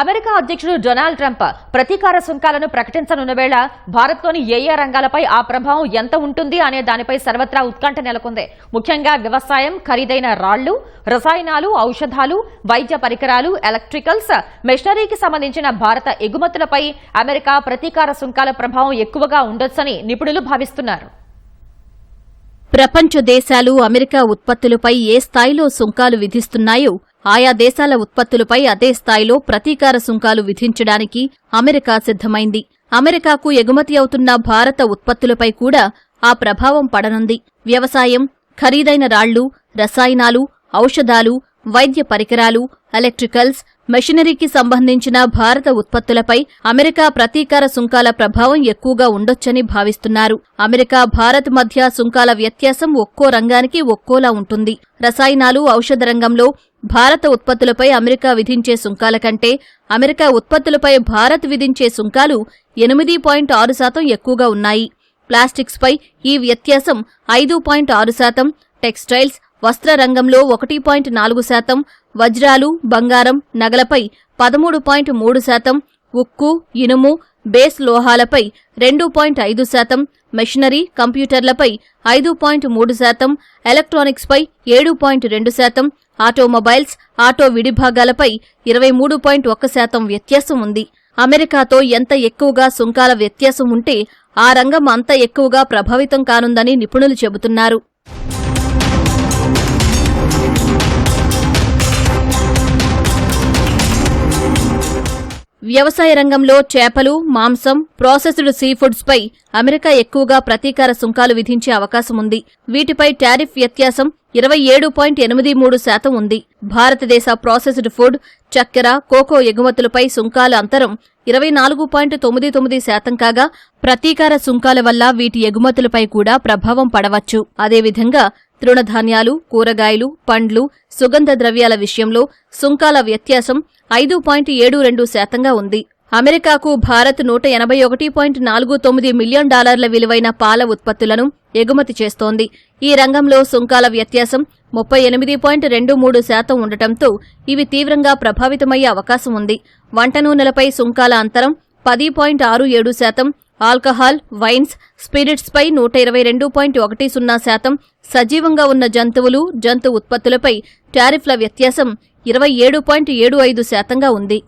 America అధ్యక్షుడు Donald Trump ప్రతీకార సుంకాలను ప్రకటించనున్న వేళ భారత్లోని ఏ ఏ రంగాలపై ఆ ప్రభావం ఎంత ఉంటుంది అనే దానిపై సర్వత్రా ఉత్కంఠ నెలకొంది. ముఖ్యంగా వ్యవసాయం ఖరీదైన రాళ్ళు రసాయనాలు ఔషధాలు వైద్య పరికరాలు ఎలక్ట్రికల్స్ మెషనరీకి సంబంధించిన భారత ఎగుమతులపై అమెరికా ప్రతీకార సుంకాల ప్రభావం ఎక్కువగా ఉండొచ్చని నిపుణులు భావిస్తున్నారు. ప్రపంచ దేశాలు అమెరికా ఉత్పత్తులపై ఏ స్థాయిలో సుంకాలు విధిస్తున్నాయో ఆయా దేశాల ఉత్పత్తులపై అదే స్థాయిలో ప్రతీకార సుంకాలు విధించడానికి అమెరికా సిద్ధమైంది. అమెరికాకు ఎగుమతి అవుతున్న భారత ఉత్పత్తులపై కూడా ఆ ప్రభావం పడనుంది. వ్యవసాయం ఖరీదైన రాళ్ళు రసాయనాలు ఔషధాలు వైద్య పరికరాలు ఎలక్ట్రికల్స్ మెషినరీకి సంబంధించిన భారత ఉత్పత్తులపై అమెరికా ప్రతీకార సుంకాల ప్రభావం ఎక్కువగా ఉండొచ్చని భావిస్తున్నారు. అమెరికా భారత్ మధ్య సుంకాల వ్యత్యాసం ఒక్కో రంగానికి ఒక్కోలా ఉంటుంది. రసాయనాలు ఔషధ రంగంలో భారత ఉత్పత్తులపై అమెరికా విధించే సుంకాల కంటే అమెరికా ఉత్పత్తులపై భారత్ విధించే సుంకాలు ఎనిమిది పాయింట్ ఆరు శాతం ఎక్కువగా ఉన్నాయి. ప్లాస్టిక్స్పై ఈ వ్యత్యాసం ఐదు పాయింట్ ఆరు శాతం టెక్స్టైల్స్ వస్త్ర రంగంలో ఒకటి పాయింట్ నాలుగు శాతం వజ్రాలు బంగారం నగలపై పదమూడు పాయింట్ మూడు శాతం ఉక్కు ఇనుము బేస్ లోహాలపై రెండు పాయింట్ ఐదు శాతం మెషినరీ కంప్యూటర్లపై ఐదు పాయింట్ మూడు శాతం ఎలక్ట్రానిక్స్పై ఏడు పాయింట్ రెండు శాతం ఆటోమొబైల్స్ ఆటో విడిభాగాలపై ఇరవై మూడు పాయింట్ ఒక్క శాతం వ్యత్యాసం ఉంది. అమెరికాతో ఎంత ఎక్కువగా సుంకాల వ్యత్యాసం ఉంటే ఆ రంగం అంత ఎక్కువగా ప్రభావితం కానుందని నిపుణులు చెబుతున్నారు. వ్యవసాయ రంగంలో చేపలు మాంసం ప్రాసెస్డ్ సీ ఫుడ్స్ పై అమెరికా ఎక్కువగా ప్రతీకార సుంకాలు విధించే అవకాశం ఉంది. వీటిపై టారిఫ్ వ్యత్యాసం ఇరవై ఏడు పాయింట్ ఎనిమిది మూడు శాతం ఉంది. భారతదేశ ప్రాసెస్డ్ ఫుడ్ చక్కెర కోకో ఎగుమతులపై సుంకాల అంతరం ఇరవై నాలుగు పాయింట్ తొమ్మిది తొమ్మిది శాతం కాగా ప్రతీకార సుంకాల వల్ల వీటి ఎగుమతులపై కూడా ప్రభావం పడవచ్చు. అదేవిధంగా తృణధాన్యాలు కూరగాయలు పండ్లు సుగంధ ద్రవ్యాల విషయంలో సుంకాల వ్యత్యాసం ఐదు పాయింట్ ఏడు రెండు శాతంగా ఉంది. అమెరికాకు భారత్ నూట ఎనభై ఒకటి పాయింట్ నాలుగు తొమ్మిది మిలియన్ డాలర్ల విలువైన పాల ఉత్పత్తులను ఎగుమతి చేస్తోంది. ఈ రంగంలో సుంకాల వ్యత్యాసం ముప్పై ఎనిమిది పాయింట్ రెండు మూడు శాతం ఉండటంతో ఇవి తీవ్రంగా ప్రభావితమయ్యే అవకాశం ఉంది. వంట నూనెలపై సుంకాల అంతరం పది పాయింట్ ఆరు ఏడు శాతం ఆల్కహాల్ వైన్స్ స్పిరిట్స్పై నూట ఇరవై రెండు పాయింట్ ఒకటి సున్నా శాతం సజీవంగా ఉన్న జంతువులు జంతు ఉత్పత్తులపై టారిఫ్ల వ్యత్యాసం ఇరవై ఏడు పాయింట్ ఏడు ఐదు శాతంగా ఉంది.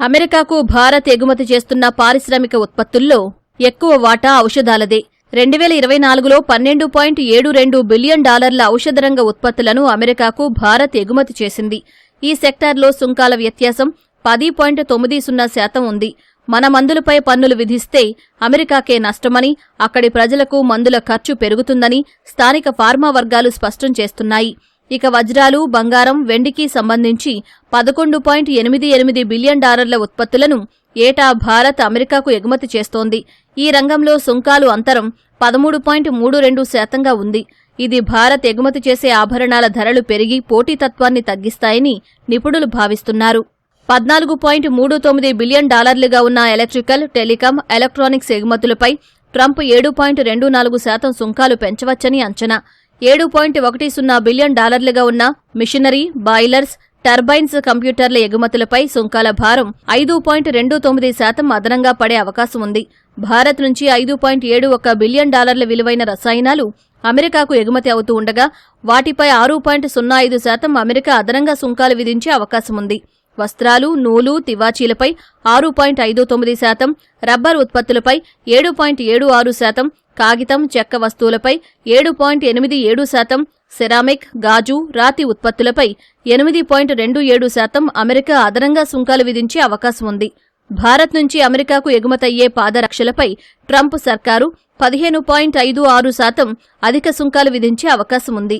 అమెరికాకు భారత్ ఎగుమతి చేస్తున్న పారిశ్రామిక ఉత్పత్తుల్లో ఎక్కువ వాటా ఔషధాలదే. రెండు వేల ఇరవై నాలుగులో పన్నెండు పాయింట్ ఏడు రెండు బిలియన్ డాలర్ల ఔషధ రంగ ఉత్పత్తులను అమెరికాకు భారత్ ఎగుమతి చేసింది. ఈ సెక్టార్లో సుంకాల వ్యత్యాసం పది పాయింట్ తొమ్మిది సున్నా శాతం ఉంది. మన మందులపై పన్నులు విధిస్తే అమెరికాకే నష్టమని అక్కడి ప్రజలకు మందుల ఖర్చు పెరుగుతుందని స్థానిక ఫార్మా వర్గాలు స్పష్టం చేస్తున్నాయి. ఇక వజ్రాలు బంగారం వెండికి సంబంధించి పదకొండు పాయింట్ ఎనిమిది ఎనిమిది బిలియన్ డాలర్ల ఉత్పత్తులను ఏటా భారత్ అమెరికాకు ఎగుమతి చేస్తోంది. ఈ రంగంలో సుంకాలు అంతరం పదమూడు పాయింట్ మూడు రెండు శాతంగా ఉంది. ఇది భారత్ ఎగుమతి చేసే ఆభరణాల ధరలు పెరిగి పోటీతత్వాన్ని తగ్గిస్తాయని నిపుణులు భావిస్తున్నారు. పద్నాలుగు పాయింట్ మూడు తొమ్మిది బిలియన్ డాలర్లుగా ఉన్న ఎలక్ట్రికల్ టెలికాం ఎలక్ట్రానిక్స్ ఎగుమతులపై ట్రంప్ ఏడు పాయింట్ రెండు నాలుగు శాతం సుంకాలు పెంచవచ్చని అంచనా. ఏడు పాయింట్ ఒకటి సున్నా బిలియన్ డాలర్లుగా ఉన్న మిషనరీ బాయిలర్స్ టర్బైన్స్ కంప్యూటర్ల ఎగుమతులపై సుంకాల భారం ఐదు పాయింట్ రెండు తొమ్మిది శాతం అదనంగా పడే అవకాశం ఉంది. భారత్ నుంచి ఐదు పాయింట్ ఏడు ఒక బిలియన్ డాలర్ల విలువైన రసాయనాలు అమెరికాకు ఎగుమతి అవుతూ ఉండగా వాటిపై ఆరు పాయింట్ సున్నా ఐదు శాతం అమెరికా అదనంగా సుంకాలు విధించే అవకాశం ఉంది వస్త్రాలు నూలు తివాచీలపై ఆరు పాయింట్ ఐదు తొమ్మిది శాతం రబ్బర్ ఉత్పత్తులపై ఏడు పాయింట్ ఏడు ఆరు శాతం కాగితం చెక్క వస్తువులపై ఏడు పాయింట్ ఎనిమిది ఏడు శాతం సెరామిక్ గాజు రాతి ఉత్పత్తులపై ఎనిమిది పాయింట్ రెండు ఏడు శాతం అమెరికా అదనంగా సుంకాలు విధించే అవకాశం ఉంది భారత్ నుంచి అమెరికాకు ఎగుమతయ్యే పాదరక్షలపై ట్రంప్ సర్కారు పదిహేను పాయింట్ ఐదు ఆరు శాతం అధిక సుంకాలు విధించే అవకాశం ఉంది